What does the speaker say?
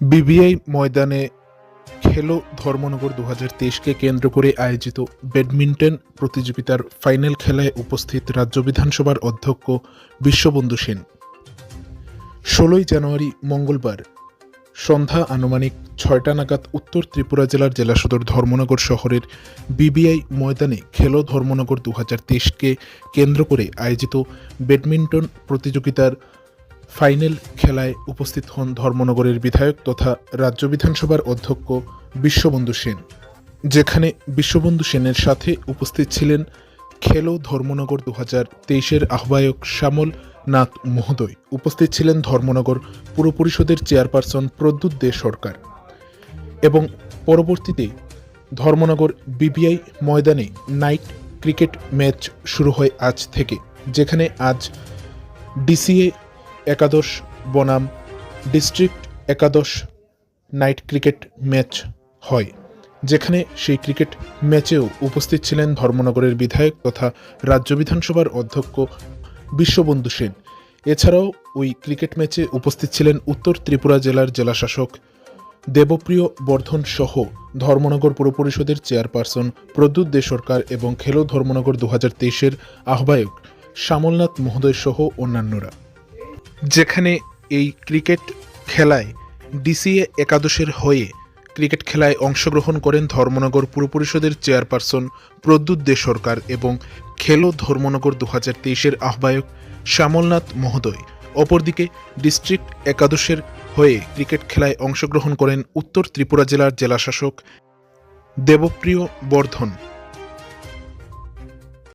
BBI ময়দানে খেলো ধর্মনগর দু হাজার তেইশকে কেন্দ্র করে আয়োজিত ব্যাডমিন্টন প্রতিযোগিতার ফাইনাল খেলায় উপস্থিত রাজ্য বিধানসভার অধ্যক্ষ বিশ্ববন্ধু সেন। ষোলোই জানুয়ারি মঙ্গলবার সন্ধ্যা আনুমানিক ছয়টা নাগাদ উত্তর ত্রিপুরা জেলার জেলা সদর ধর্মনগর শহরের বিবিআই ময়দানে খেলো ধর্মনগর দু হাজার তেইশকে কেন্দ্র করে আয়োজিত ব্যাডমিন্টন প্রতিযোগিতার ফাইনাল খেলায় উপস্থিত হন ধর্মনগরের বিধায়ক তথা রাজ্য বিধানসভার অধ্যক্ষ বিশ্ববন্ধু সেন। যেখানে বিশ্ববন্ধু সেনের সাথে উপস্থিত ছিলেন খেলো ধর্মনগর দু হাজার তেইশের আহ্বায়ক শ্যামল নাথ মহোদয়। উপস্থিত ছিলেন ধর্মনগর পুর পরিষদের চেয়ারপারসন প্রদ্যুৎ দে সরকার। এবং পরবর্তীতে ধর্মনগর বিবিআই ময়দানে নাইট ক্রিকেট ম্যাচ শুরু হয় আজ থেকে, যেখানে আজ ডিসিএ একাদশ, বনাম, ডিস্ট্রিক্ট একাদশ নাইট ক্রিকেট ম্যাচ হয়, যেখানে সেই ক্রিকেট ম্যাচেও উপস্থিত ছিলেন ধর্মনগরের বিধায়ক তথা রাজ্য বিধানসভার অধ্যক্ষ বিশ্ববন্ধু সেন। এছাড়াও ওই ক্রিকেট ম্যাচে উপস্থিত ছিলেন উত্তর ত্রিপুরা জেলার জেলাশাসক দেবপ্রিয় বর্ধন সহ ধর্মনগর পুর পরিষদের চেয়ারপারসন প্রদ্যুৎ দে সরকার এবং খেলো ধর্মনগর দু হাজার তেইশের আহ্বায়ক শ্যামলনাথ মহোদয় সহ অন্যান্যরা। যেখানে এই ক্রিকেট খেলায় ডিসিএ একাদশের হয়ে ক্রিকেট খেলায় অংশগ্রহণ করেন ধর্মনগর পুর পরিষদের চেয়ারপারসন প্রদ্যুৎ দে সরকার এবং খেলো ধর্মনগর দু হাজার তেইশের আহ্বায়ক শ্যামলনাথ মহোদয়। অপরদিকে ডিস্ট্রিক্ট একাদশের হয়ে ক্রিকেট খেলায় অংশগ্রহণ করেন উত্তর ত্রিপুরা জেলার জেলাশাসক দেবপ্রিয় বর্ধন।